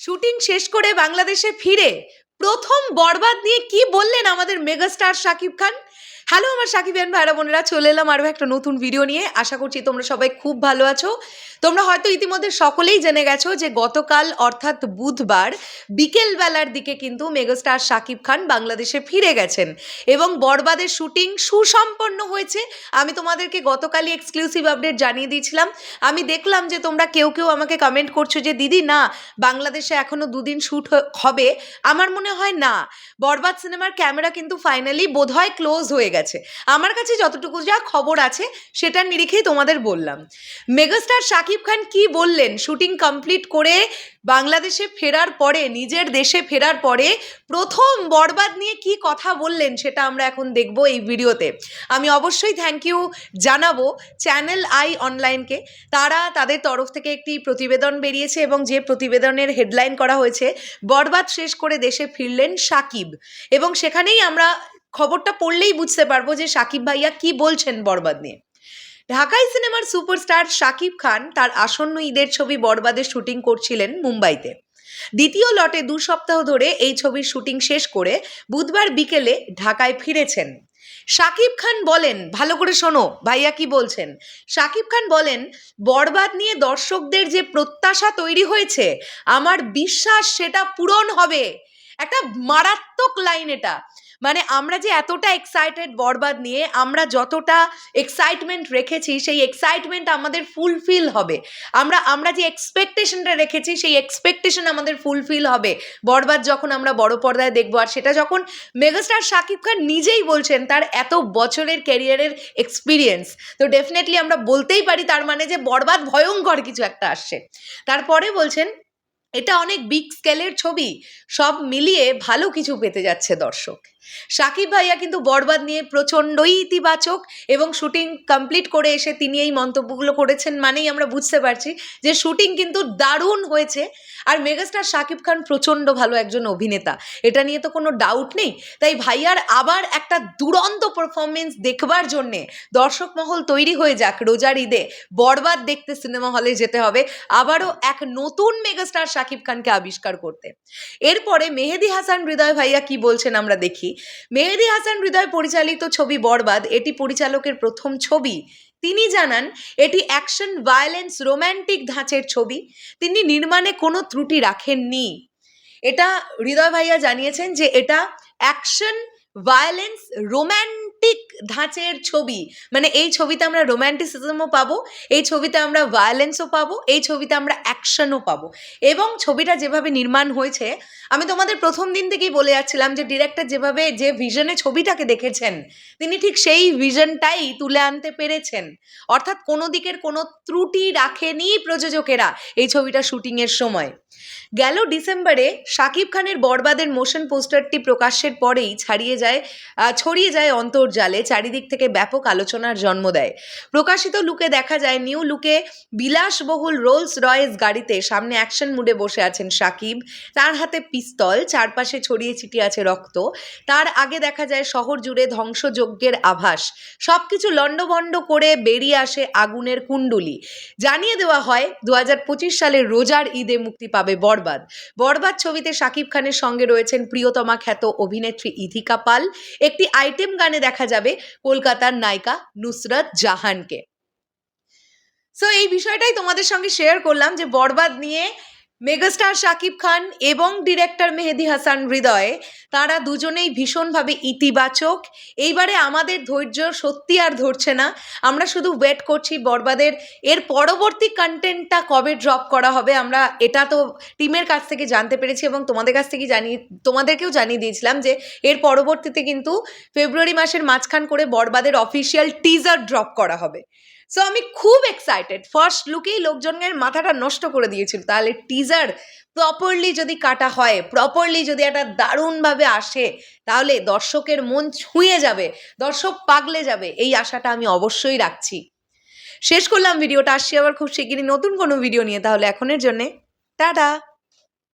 Shooting শেষ করে বাংলাদেশে ফিরে প্রথম বরবাদ নিয়ে কি বললেন আমাদের মেগাস্টার শাকিব খান? হ্যালো, আমার সাকিব ইয়ান ভাইরা বোনেরা, চলে এলাম আরও একটা নতুন ভিডিও নিয়ে। আশা করছি তোমরা সবাই খুব ভালো আছো। তোমরা হয়তো ইতিমধ্যে সকলেই জেনে গেছো যে গতকাল, অর্থাৎ বুধবার বিকেল বেলার দিকে কিন্তু মেগাস্টার শাকিব খান বাংলাদেশে ফিরে গেছেন এবং বরবাদের শুটিং সুসম্পন্ন হয়েছে। আমি তোমাদেরকে গতকালই এক্সক্লুসিভ আপডেট জানিয়ে দিয়েছিলাম। আমি দেখলাম যে তোমরা কেউ কেউ আমাকে কমেন্ট করছ যে, দিদি, না, বাংলাদেশে এখনও দুদিন শ্যুট হবে। আমার মনে হয় না। বরবাদ সিনেমার ক্যামেরা কিন্তু ফাইনালি বোধহয় ক্লোজ হয়ে গেছে। আমার কাছে যতটুকু যা খবর আছে সেটার নিরিখেই তোমাদের বললাম। মেগাস্টার শাকিব খান কি বললেন? শুটিং কমপ্লিট করে বাংলাদেশে ফেরার পরে, নিজের দেশে ফেরার পরে প্রথম বরবাদ নিয়ে কি কথা বললেন, সেটা আমরা এখন দেখব এই ভিডিওতে। আমি অবশ্যই থ্যাংক ইউ জানাব চ্যানেল আই অনলাইনকে তারা তাদের তরফ থেকে একটি প্রতিবেদন বেরিয়েছে এবং যে প্রতিবেদনের হেডলাইন করা হয়েছে, বরবাদ শেষ করে দেশে ফিরলেন সাকিব এবং সেখানেই আমরা খবরটা পড়লেই বুঝতে পারব যে সাকিব ভাইয়া কি বলছেন বরবাদ নিয়ে। ঢাকাই সিনেমার সুপারস্টার শাকিব খান তার আসন্ন ঈদের ছবি বরবাদের শুটিং করছিলেন মুম্বাইতে। দ্বিতীয় লটে দু সপ্তাহ ধরে এই ছবির শুটিং শেষ করে বুধবার বিকেলে ঢাকায় ফিরেছেন। শাকিব খান বলেন, ভালো করে শোনো, ভাইয়া কি বলছেন? শাকিব খান বলেন, বরবাদ নিয়ে দর্শকদের যে প্রত্যাশা তৈরি হয়েছে, আমার বিশ্বাস সেটা পূরণ হবে। একটা মারাত্মক লাইন এটা। মানে আমরা যে এতটা এক্সাইটেড বরবাদ নিয়ে, আমরা যতটা এক্সাইটমেন্ট রেখেছি, সেই এক্সাইটমেন্ট আমাদের ফুলফিল হবে। আমরা আমরা যে এক্সপেকটেশনটা রেখেছি, সেই এক্সপেকটেশন আমাদের ফুলফিল হবে। বরবাদ যখন আমরা বড় পর্দায় দেখব, আর সেটা যখন মেগাস্টার শাকিব খান নিজেই বলছেন তার এত বছরের ক্যারিয়ারের এক্সপিরিয়েন্স তো ডেফিনেটলি আমরা বলতেই পারি, তার মানে যে বরবাদ ভয়ঙ্কর কিছু একটা আসছে। তারপরে বলছেন, এটা অনেক বিগ স্কেলের ছবি। সব মিলিয়ে ভালো কিছু পেতে যাচ্ছে দর্শক। সাকিব ভাইয়া কিন্তু বরবাদ নিয়ে প্রচণ্ডই ইতিবাচক এবং শুটিং কমপ্লিট করে এসে তিনি এই মন্তব্যগুলো করেছেন মানেই আমরা বুঝতে পারছি যে শুটিং কিন্তু দারুণ হয়েছে। আর মেগাস্টার শাকিব খান প্রচণ্ড ভালো একজন অভিনেতা। এটা নিয়ে তো কোনো ডাউট নেই। তাই ভাইয়ার আবার একটা দুরন্ত পারফরমেন্স দেখবার জন্যে দর্শক মহল তৈরি হয়ে যাক রোজার ঈদে। বরবাদ দেখতে সিনেমা হলে যেতে হবে। আবারও এক নতুন মেগাস্টার শাকিব খানকে আবিষ্কার করতে। এরপরে মেহেদি হাসান হৃদয় ভাইয়া কি বলছেন আমরা দেখি। মেহেদি হাসান হৃদয় পরিচালিত ছবি বরবাদ, এটি পরিচালকের প্রথম ছবি। তিনি জানান, এটি অ্যাকশন, ভায়োলেন্স, রোম্যান্টিক ধাঁচের ছবি। তিনি নির্মাণে কোনো ত্রুটি রাখেননি। এটা হৃদয় ভাইয়া জানিয়েছেন যে এটা অ্যাকশন, ভায়োলেন্স রোম্যান্টিক ধাঁচের ছবি। মানে এই ছবিতে আমরা রোম্যান্টিসিজমও পাবো, এই ছবিতে আমরা ভায়োলেন্সও পাবো, এই ছবিতে আমরা অ্যাকশনও পাবো। এবং ছবিটা যেভাবে নির্মাণ হয়েছে, আমি তোমাদের প্রথম দিন থেকেই বলে যাচ্ছিলাম যে ডিরেক্টর যেভাবে যে ভিশনে ছবিটাকে দেখেছেন, তিনি ঠিক সেই ভিশনটাই তুলে আনতে পেরেছেন। অর্থাৎ কোনো দিকের কোনো ত্রুটি রাখেনি প্রযোজকেরা এই ছবিটা শুটিংয়ের সময়। গেল ডিসেম্বরে শাকিব খানের বরবাদের মোশন পোস্টারটি প্রকাশের পরেই ছাড়িয়ে যায় ছড়িয়ে যায় অন্তর্জালে চারিদিক থেকে ব্যাপক আলোচনার জন্ম দেয়। প্রকাশিত লুকে দেখা যায়, নিউ লুকে বিলাসবহুল রোলস রয়েস গাড়িতে সামনে অ্যাকশন মুডে বসে আছেন সাকিব। তার হাতে পিস্তল, চারপাশে ছড়িয়ে ছিটিয়ে আছে রক্ত। তার আগে দেখা যায় শহর জুড়ে ধ্বংসযজ্ঞের আভাস। সব কিছু লণ্ডভণ্ড করে বেরিয়ে আসে আগুনের কুণ্ডুলি। জানিয়ে দেওয়া হয় দু সালের রোজার ঈদে মুক্তি পাবে বরবাদ। বরবাদ ছবিতে সাকিব খানের সঙ্গে রয়েছেন প্রিয়তমা খ্যাত অভিনেত্রী ইথিকা পাল। একটি আইটেম গানে দেখা যাবে কলকাতার নায়িকা নুসরত জাহানকে। সো এই বিষয়টাই তোমাদের সঙ্গে শেয়ার করলাম যে বরবাদ নিয়ে মেগাস্টার শাকিব খান এবং ডিরেক্টর মেহেদি হাসান হৃদয় তারা দুজনেই ভীষণভাবে ইতিবাচক। এইবারে আমাদের ধৈর্য সত্যি আর ধরছে না। আমরা শুধু ওয়েট করছি বরবাদের এর পরবর্তী কন্টেন্টটা কবে ড্রপ করা হবে আমরা এটা তো টিমের কাছ থেকে জানতে পেরেছি এবং তোমাদের কাছ থেকে জানিয়ে, তোমাদেরকেও জানিয়ে দিয়েছিলাম যে এর পরবর্তীতে কিন্তু ফেব্রুয়ারি মাসের মাঝখান করে বরবাদের অফিসিয়াল টিজার ড্রপ করা হবে। সো আমি খুব এক্সাইটেড ফার্স্ট লুকেই লোকজনের মাথাটা নষ্ট করে দিয়েছিল। তাহলে টিজার প্রপারলি যদি কাটা হয় প্রপারলি যদি একটা দারুণভাবে আসে, তাহলে দর্শকের মন ছুঁয়ে যাবে, দর্শক পাগলে যাবে। এই আশাটা আমি অবশ্যই রাখছি। শেষ করলাম ভিডিওটা। আসছি আবার খুব শিগগিরই নতুন কোনো ভিডিও নিয়ে, তাহলে এখনের জন্যে। টাটা!